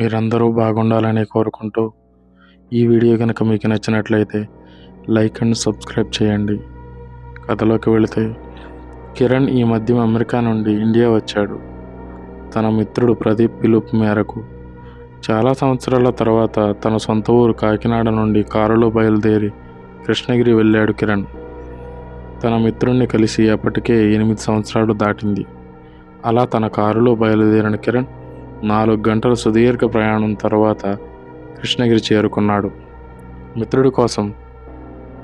మీరందరూ బాగుండాలని కోరుకుంటూ ఈ వీడియో కనుక మీకు నచ్చినట్లయితే లైక్ అండ్ సబ్స్క్రైబ్ చేయండి. కథలోకి వెళితే కిరణ్ ఈ మధ్య అమెరికా నుండి ఇండియా వచ్చాడు. తన మిత్రుడు ప్రదీప్ పిలుపు మేరకు చాలా సంవత్సరాల తర్వాత తన సొంత ఊరు కాకినాడ నుండి కారులో బయలుదేరి కృష్ణగిరి వెళ్ళాడు కిరణ్. తన మిత్రుణ్ణి కలిసి అప్పటికే ఎనిమిది సంవత్సరాలు దాటింది. అలా తన కారులో బయలుదేరిన కిరణ్ నాలుగు గంటల సుదీర్ఘ ప్రయాణం తర్వాత కృష్ణగిరి చేరుకున్నాడు. మిత్రుడి కోసం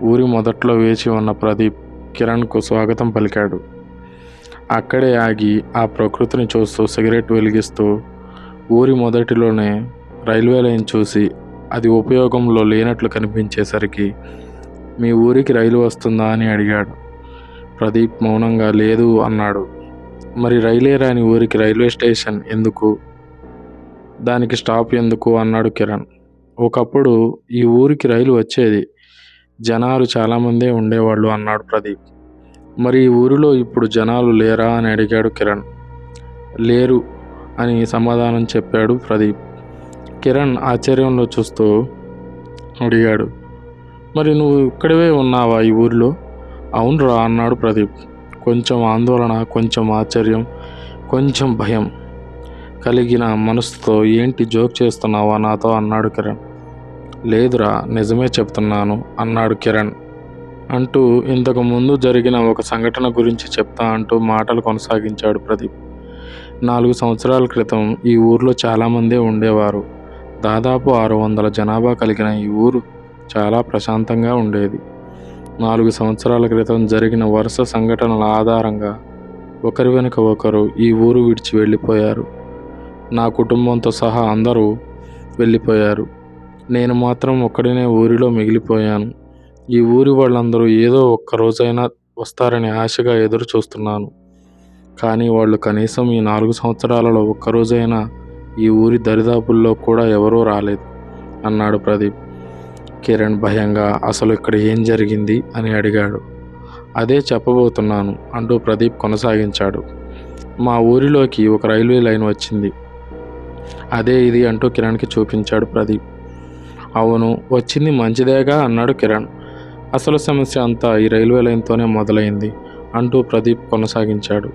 ఊరి మొదట్లో వేచి ఉన్న ప్రదీప్ కిరణ్కు స్వాగతం పలికాడు. అక్కడే ఆగి ఆ ప్రకృతిని చూస్తూ సిగరెట్ వెలిగిస్తూ ఊరి మొదటిలోనే రైల్వే లైన్ చూసి అది ఉపయోగంలో లేనట్లు కనిపించేసరికి మీ ఊరికి రైలు వస్తుందా అని అడిగాడు. ప్రదీప్ మౌనంగా లేదు అన్నాడు. మరి రైలే రాని ఊరికి రైల్వే స్టేషన్ ఎందుకు? దానికి స్టాప్ ఎందుకు అన్నాడు కిరణ్. ఒకప్పుడు ఈ ఊరికి రైలు వచ్చేది. జనాలు చాలామందే ఉండేవాళ్ళు అన్నాడు ప్రదీప్. మరి ఈ ఊరిలో ఇప్పుడు జనాలు లేరా అని అడిగాడు కిరణ్. లేరు అని సమాధానం చెప్పాడు ప్రదీప్. కిరణ్ ఆశ్చర్యంలో చూస్తూ అడిగాడు మరి నువ్వు ఇక్కడవే ఉన్నావా ఈ ఊరిలో? అవునురా అన్నాడు ప్రదీప్. కొంచెం ఆందోళన కొంచెం ఆశ్చర్యం కొంచెం భయం. కలిగిన మనసుతో ఏంటి జోక్ చేస్తున్నావా నాతో? అన్నాడు కిరణ్. లేదురా నిజమే చెప్తున్నాను అన్నాడు కిరణ్. అంటూ ఇంతకు ముందు జరిగిన ఒక సంఘటన గురించి చెప్తా అంటూ మాటలు కొనసాగించాడు ప్రదీప్. నాలుగు సంవత్సరాల క్రితం ఈ ఊర్లో చాలామందే ఉండేవారు. దాదాపు ఆరు వందల జనాభా కలిగిన ఈ ఊరు చాలా ప్రశాంతంగా ఉండేది. నాలుగు సంవత్సరాల క్రితం జరిగిన వరుస సంఘటనల ఆధారంగా ఒకరి వెనుక ఒకరు ఈ ఊరు విడిచి వెళ్ళిపోయారు. నా కుటుంబంతో సహా అందరూ వెళ్ళిపోయారు. నేను మాత్రం ఒక్కడినే ఊరిలో మిగిలిపోయాను. ఈ ఊరి వాళ్ళందరూ ఏదో ఒక్క రోజైనా వస్తారని ఆశగా ఎదురు చూస్తున్నాను కానీ వాళ్ళు కనీసం ఈ నాలుగు సంవత్సరాలలో ఒక్కరోజైనా ఈ ఊరి దరిదాపుల్లో కూడా ఎవరూ రాలేదు అన్నాడు ప్రదీప్. కిరణ్ భయంగా అసలు ఇక్కడ ఏం జరిగింది? అని అడిగాడు. అదే చెప్పబోతున్నాను అంటూ ప్రదీప్ కొనసాగించాడు. మా ఊరిలోకి ఒక రైల్వే లైన్ వచ్చింది. అదే ఇది అంటూ కిరణ్కి చూపించాడు ప్రదీప్. అవును వచ్చింది మంచిదేగా అన్నాడు కిరణ్. అసలు సమస్య అంతా ఈ రైల్వే లైన్తోనే మొదలైంది అంటూ ప్రదీప్ కొనసాగించాడు.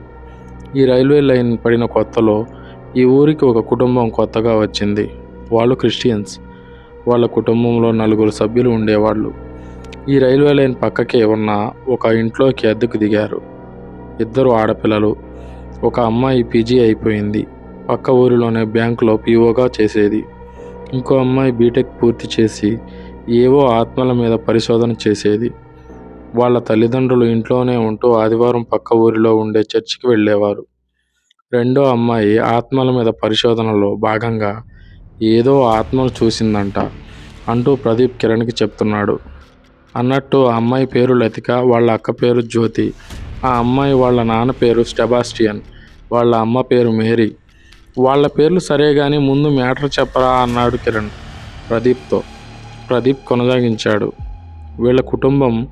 ఈ రైల్వే లైన్ పడిన కొత్తలో ఈ ఊరికి ఒక కుటుంబం కొత్తగా వచ్చింది. వాళ్ళు క్రిస్టియన్స్. వాళ్ళ కుటుంబంలో నలుగురు సభ్యులు ఉండేవాళ్ళు. ఈ రైల్వే లైన్ పక్కకే ఉన్న ఒక ఇంట్లోకి అద్దెకు దిగారు. ఇద్దరు ఆడపిల్లలు. ఒక అమ్మాయి పీజీ అయిపోయింది. పక్క ఊరిలోనే బ్యాంకులో పీఓగా చేసేది. ఇంకో అమ్మాయి బీటెక్ పూర్తి చేసి ఏవో ఆత్మల మీద పరిశోధన చేసేది. వాళ్ళ తల్లిదండ్రులు ఇంట్లోనే ఉంటూ ఆదివారం పక్క ఊరిలో ఉండే చర్చికి వెళ్ళేవారు. రెండో అమ్మాయి ఆత్మల మీద పరిశోధనలో భాగంగా ఏదో ఆత్మను చూసిందంట అంటూ ప్రదీప్ కిరణ్కి చెప్తున్నాడు. అన్నట్టు ఆ అమ్మాయి పేరు లతిక వాళ్ళ అక్క పేరు జ్యోతి ఆ అమ్మాయి వాళ్ళ నాన్న పేరు స్టెబాస్టియన్ వాళ్ళ అమ్మ పేరు మేరీ వాళ్ళ పేర్లు సరే కానీ ముందు మ్యాటర్ చెప్పరా అన్నాడు కిరణ్ ప్రదీప్తో. ప్రదీప్ కొనసాగించాడు. వీళ్ళ కుటుంబం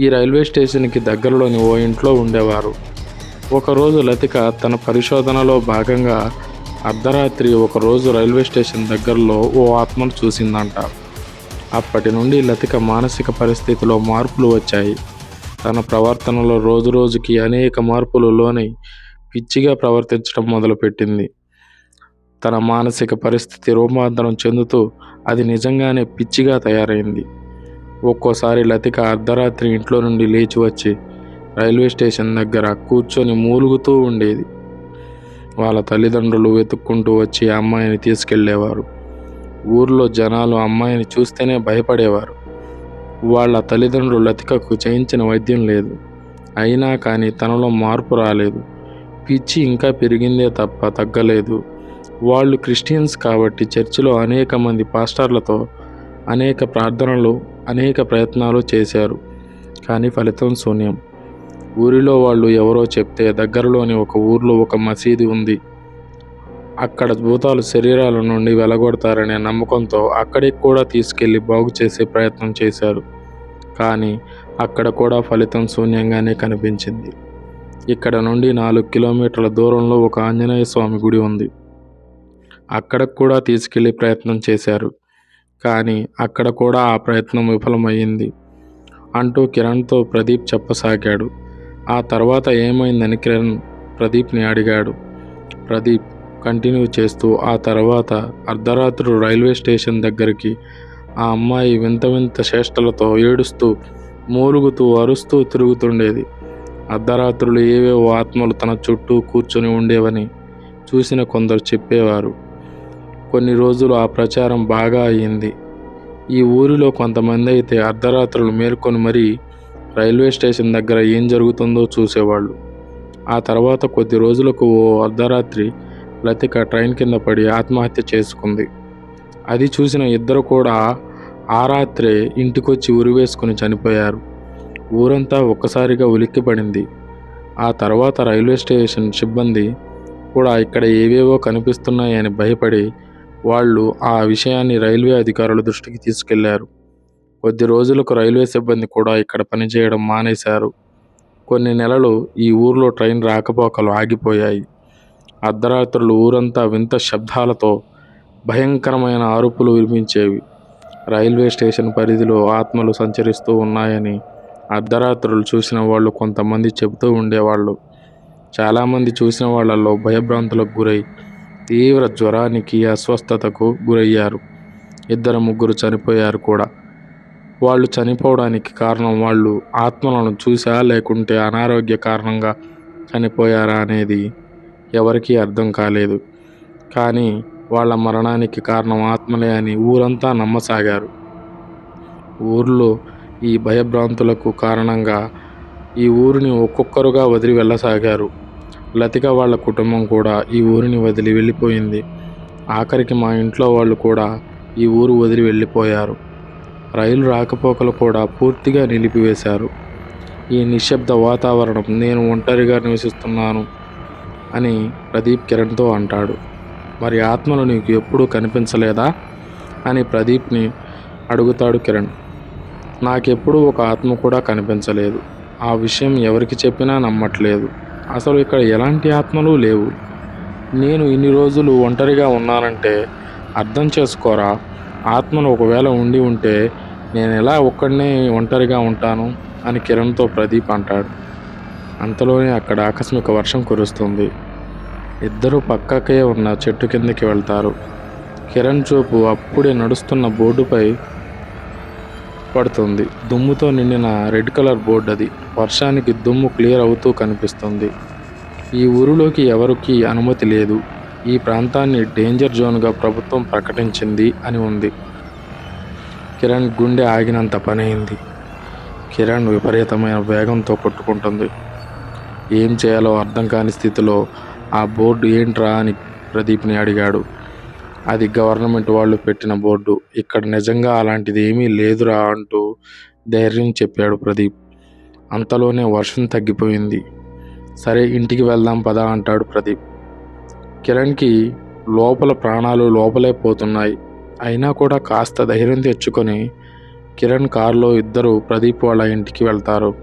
ఈ రైల్వే స్టేషన్కి దగ్గరలోని ఓ ఇంట్లో ఉండేవారు. ఒకరోజు లతిక తన పరిశోధనలో భాగంగా అర్ధరాత్రి ఒకరోజు రైల్వే స్టేషన్ దగ్గరలో ఓ ఆత్మను చూసిందంట. అప్పటి నుండి లతిక మానసిక పరిస్థితిలో మార్పులు వచ్చాయి. తన ప్రవర్తనలో రోజురోజుకి అనేక మార్పులు లోనై పిచ్చిగా ప్రవర్తించడం మొదలుపెట్టింది. తన మానసిక పరిస్థితి రూపాంతరం చెందుతూ అది నిజంగానే పిచ్చిగా తయారైంది. ఒక్కోసారి లతిక అర్ధరాత్రి ఇంట్లో నుండి లేచి వచ్చి రైల్వే స్టేషన్ దగ్గర కూర్చొని మూలుగుతూ ఉండేది. వాళ్ళ తల్లిదండ్రులు వెతుక్కుంటూ వచ్చి అమ్మాయిని తీసుకెళ్ళేవారు ఊర్లో జనాలు అమ్మాయిని చూస్తేనే భయపడేవారు. వాళ్ళ తల్లిదండ్రులు లతికకు చేయించిన వైద్యం లేదు. అయినా కానీ తనలో మార్పు రాలేదు. పిచ్చి ఇంకా పెరిగిందే తప్ప తగ్గలేదు. వాళ్ళు క్రిస్టియన్స్ కాబట్టి చర్చిలో అనేక మంది పాస్టర్లతో అనేక ప్రార్థనలు అనేక ప్రయత్నాలు చేశారు. కానీ ఫలితం శూన్యం. ఊరిలో వాళ్ళు ఎవరో చెప్తే దగ్గరలోని ఒక ఊర్లో ఒక మసీదు ఉంది. అక్కడ భూతాలు శరీరాల నుండి వెలగొడతారనే నమ్మకంతో అక్కడికి కూడా తీసుకెళ్ళి బాగు చేసే ప్రయత్నం చేశారు. కానీ అక్కడ కూడా ఫలితం శూన్యంగానే కనిపించింది. ఇక్కడ నుండి నాలుగు కిలోమీటర్ల దూరంలో ఒక ఆంజనేయ స్వామి గుడి ఉంది. అక్కడికి కూడా తీసుకెళ్ళే ప్రయత్నం చేశారు. కానీ అక్కడ కూడా ఆ ప్రయత్నం విఫలమయ్యింది అంటూ కిరణ్తో ప్రదీప్ చెప్పసాగాడు. ఆ తర్వాత ఏమైందని కిరణ్ ప్రదీప్ని అడిగాడు. ప్రదీప్ కంటిన్యూ చేస్తూ ఆ తర్వాత అర్ధరాత్రి రైల్వే స్టేషన్ దగ్గరికి ఆ అమ్మాయి వింత వింత చేష్టలతో ఏడుస్తూ మూలుగుతూ అరుస్తూ తిరుగుతుండేది. అర్ధరాత్రులు ఏవేవో ఆత్మలు తన చుట్టూ కూర్చొని ఉండేవని చూసిన కొందరు చెప్పేవారు. కొన్ని రోజులు ఆ ప్రచారం బాగా అయింది ఈ ఊరిలో కొంతమంది అయితే అర్ధరాత్రులు మేల్కొని మరీ రైల్వే స్టేషన్ దగ్గర ఏం జరుగుతుందో చూసేవాళ్ళు. ఆ తర్వాత కొద్ది రోజులకు ఓ అర్ధరాత్రి లతిక ట్రైన్ కింద పడి ఆత్మహత్య చేసుకుంది. అది చూసిన ఇద్దరు కూడా ఆ రాత్రే ఇంటికొచ్చి ఉరివేసుకుని చనిపోయారు. ఊరంతా ఒక్కసారిగా ఉలిక్కిపడింది. ఆ తర్వాత రైల్వే స్టేషన్ సిబ్బంది కూడా ఇక్కడ ఏవేవో కనిపిస్తున్నాయని భయపడి వాళ్ళు ఆ విషయాన్ని రైల్వే అధికారుల దృష్టికి తీసుకెళ్ళారు. కొద్ది రోజులకు రైల్వే సిబ్బంది కూడా ఇక్కడ పనిచేయడం మానేశారు. కొన్ని నెలలు ఈ ఊర్లో ట్రైన్ రాకపోకలు ఆగిపోయాయి. అర్ధరాత్రులు ఊరంతా వింత శబ్దాలతో భయంకరమైన అరుపులు వినిపించేవి. రైల్వే స్టేషన్ పరిధిలో ఆత్మలు సంచరిస్తూ ఉన్నాయని అర్ధరాత్రులు చూసిన వాళ్ళు కొంతమంది చెబుతూ ఉండేవాళ్ళు. చాలామంది చూసిన వాళ్ళల్లో భయభ్రాంతులకు గురై తీవ్ర జ్వరానికి అస్వస్థతకు గురయ్యారు. ఇద్దరు ముగ్గురు చనిపోయారు కూడా. వాళ్ళు చనిపోవడానికి కారణం వాళ్ళు ఆత్మలను చూసా లేకుంటే అనారోగ్య కారణంగా చనిపోయారా అనేది ఎవరికీ అర్థం కాలేదు. కానీ వాళ్ళ మరణానికి కారణం ఆత్మలే అని ఊరంతా నమ్మసాగారు. ఊర్లో ఈ భయభ్రాంతులకు కారణంగా ఈ ఊరిని ఒక్కొక్కరుగా వదిలి వెళ్ళసాగారు. లతిక వాళ్ళ కుటుంబం కూడా ఈ ఊరిని వదిలి వెళ్ళిపోయింది. ఆఖరికి మా ఇంట్లో వాళ్ళు కూడా ఈ ఊరు వదిలి వెళ్ళిపోయారు. రైలు రాకపోకలు కూడా పూర్తిగా నిలిపివేశారు. ఈ నిశ్శబ్ద వాతావరణం నేను ఒంటరిగా నివసిస్తున్నాను అని ప్రదీప్ కిరణ్తో అంటాడు. మరి ఆత్మలు నీకు ఎప్పుడూ కనిపించలేదా? అని ప్రదీప్ని అడుగుతాడు కిరణ్. నాకెప్పుడూ ఒక ఆత్మ కూడా కనిపించలేదు. ఆ విషయం ఎవరికి చెప్పినా నమ్మట్లేదు. అసలు ఇక్కడ ఎలాంటి ఆత్మలు లేవు. నేను ఇన్ని రోజులు ఒంటరిగా ఉన్నానంటే అర్థం చేసుకోరా? ఆత్మను ఒకవేళ ఉండి ఉంటే నేను ఎలా ఒక్కడనే ఒంటరిగా ఉంటాను? అని కిరణ్తో ప్రదీప్ అంటాడు. అంతలోనే అక్కడ ఆకస్మిక వర్షం కురుస్తుంది. ఇద్దరు పక్కకే ఉన్న చెట్టు కిందకి వెళ్తారు. కిరణ్ చూపు అప్పుడే నడుస్తున్న బోర్డుపై పడుతుంది. దుమ్ముతో నిండిన రెడ్ కలర్ బోర్డు అది. వర్షానికి దుమ్ము క్లియర్ అవుతూ కనిపిస్తుంది. ఈ ఊరిలోకి ఎవరికి అనుమతి లేదు. ఈ ప్రాంతాన్ని డేంజర్ జోన్గా ప్రభుత్వం ప్రకటించింది అని ఉంది. కిరణ్ గుండె ఆగినంత పనైంది. కిరణ్ విపరీతమైన వేగంతో కొట్టుకుంటుంది. ఏం చేయాలో అర్థం కాని స్థితిలో ఆ బోర్డు ఏంట్రా అని ప్రదీప్ని అడిగాడు. అది గవర్నమెంట్ వాళ్ళు పెట్టిన బోర్డు. ఇక్కడ నిజంగా అలాంటిది ఏమీ లేదురా అంటూ ధైర్యం చెప్పాడు ప్రదీప్. అంతలోనే వర్షం తగ్గిపోయింది. సరే ఇంటికి వెళ్దాం పదా అంటాడు ప్రదీప్. కిరణ్కి లోపల ప్రాణాలు లోపలే పోతున్నాయి. అయినా కూడా కాస్త ధైర్యం తెచ్చుకొని కిరణ్ కారులో ఇద్దరు ప్రదీప్ వాళ్ళ ఇంటికి వెళ్తారు.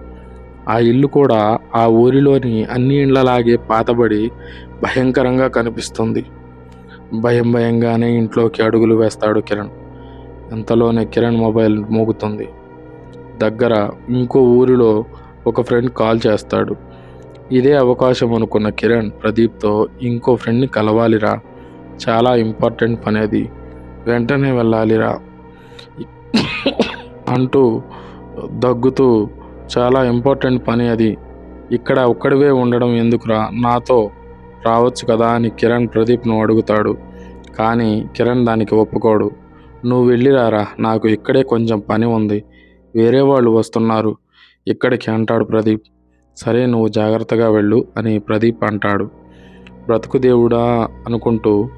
ఆ ఇల్లు కూడా ఆ ఊరిలోని అన్ని ఇండ్లలాగే పాతబడి భయంకరంగా కనిపిస్తుంది. భయం భయంగానే ఇంట్లోకి అడుగులు వేస్తాడు కిరణ్. అంతలోనే కిరణ్ మొబైల్ మోగుతుంది. దగ్గర ఇంకో ఊరిలో ఒక ఫ్రెండ్ కాల్ చేస్తాడు. ఇదే అవకాశం అనుకున్న కిరణ్ ప్రదీప్తో ఇంకో ఫ్రెండ్ని కలవాలిరా. చాలా ఇంపార్టెంట్ పని అది వెంటనే వెళ్ళాలిరా. అంటూ దగ్గుతూ చాలా ఇంపార్టెంట్ పని అది. ఇక్కడ ఒక్కడివే ఉండడం ఎందుకురా? నాతో రావచ్చు కదా అని కిరణ్ ప్రదీప్ను అడుగుతాడు. కానీ కిరణ్ దానికి ఒప్పుకోడు. నువ్వు వెళ్ళిరారా నాకు ఇక్కడే కొంచెం పని ఉంది. వేరే వాళ్ళు వస్తున్నారు. ఇక్కడికి అంటాడు ప్రదీప్. సరే నువ్వు జాగ్రత్తగా వెళ్ళు అని ప్రదీప్ అంటాడు. బ్రతుకు దేవుడా అనుకుంటూ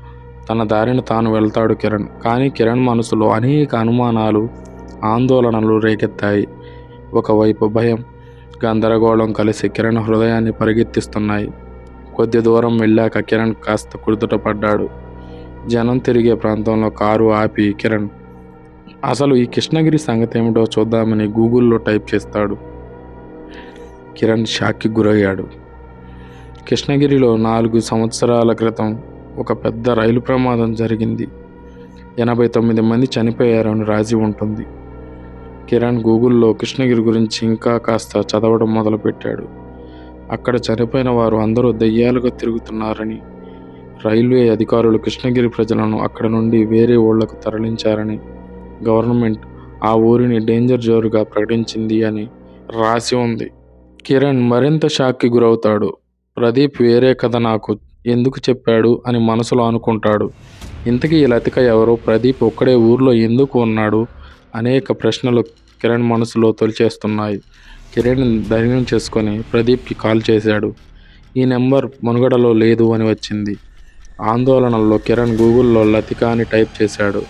తన దారిని తాను వెళ్తాడు కిరణ్. కానీ కిరణ్ మనసులో అనేక అనుమానాలు ఆందోళనలు రేకెత్తాయి. ఒకవైపు భయం గందరగోళం కలిసి కిరణ్ హృదయాన్ని పరిగెత్తిస్తున్నాయి. కొద్ది దూరం వెళ్ళాక కిరణ్ కాస్త కుదుట పడ్డాడు. జనం తిరిగే ప్రాంతంలో కారు ఆపి కిరణ్ అసలు ఈ కృష్ణగిరి సంగతి ఏమిటో చూద్దామని గూగుల్లో టైప్ చేస్తాడు. కిరణ్ షాక్కి గురయ్యాడు. కృష్ణగిరిలో నాలుగు సంవత్సరాల క్రితం ఒక పెద్ద రైలు ప్రమాదం జరిగింది. ఎనభై తొమ్మిది మంది చనిపోయారని రాసి ఉంటుంది. కిరణ్ గూగుల్లో కృష్ణగిరి గురించి ఇంకా కాస్త చదవడం మొదలుపెట్టాడు. అక్కడ చనిపోయిన వారు అందరూ దయ్యాలుగా తిరుగుతున్నారని రైల్వే అధికారులు కృష్ణగిరి ప్రజలను అక్కడ నుండి వేరే ఊళ్ళకు తరలించారని గవర్నమెంట్ ఆ ఊరిని డేంజర్ జోరుగా ప్రకటించింది అని రాసి ఉంది. కిరణ్ మరింత షాక్కి గురవుతాడు. ప్రదీప్ వేరే కథ నాకు ఎందుకు చెప్పాడు అని మనసులో అనుకుంటాడు. ఇంతకీ ఈ లతిక ఎవరో? ప్రదీప్ ఒక్కడే ఊర్లో ఎందుకు ఉన్నాడు? అనేక ప్రశ్నలు కిరణ్ మనసులో తొలిచేస్తున్నాయి. కిరణ్ ధైర్యం చేసుకొని ప్రదీప్కి కాల్ చేశాడు. ఈ నెంబర్ మనుగడలో లేదు అని వచ్చింది. ఆందోళనలో కిరణ్ గూగుల్లో లతిక అని టైప్ చేశాడు.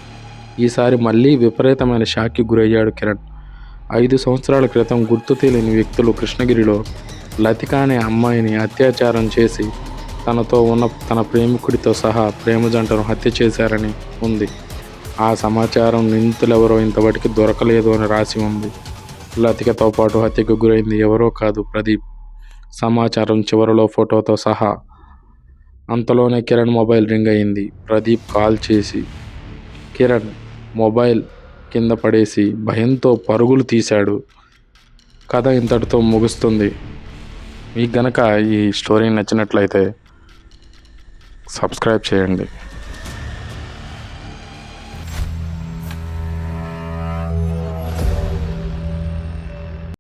ఈసారి మళ్ళీ విపరీతమైన షాక్కి గురయ్యాడు కిరణ్. ఐదు సంవత్సరాల క్రితం గుర్తు తెలియని వ్యక్తులు కృష్ణగిరిలో లతిక అనే అమ్మాయిని అత్యాచారం చేసి తనతో ఉన్న తన ప్రేమికుడితో సహా ప్రేమ జంటను హత్య చేశారని ఉంది. ఆ సమాచారం నిందితులెవరో ఇంతవరకు దొరకలేదు అని రాసి ఉంది. లతికతో పాటు హత్యకు గురైంది ఎవరో కాదు ప్రదీప్. సమాచారం చివరిలో ఫోటోతో సహా అంతలోనే కిరణ్ మొబైల్ రింగ్ అయింది. ప్రదీప్ కాల్ చేసి కిరణ్ మొబైల్ కింద పడేసి భయంతో పరుగులు తీశాడు. కథ ఇంతటితో ముగుస్తుంది. మీకు గనక ఈ స్టోరీ నచ్చినట్లయితే సబ్స్క్రైబ్ చేయండి.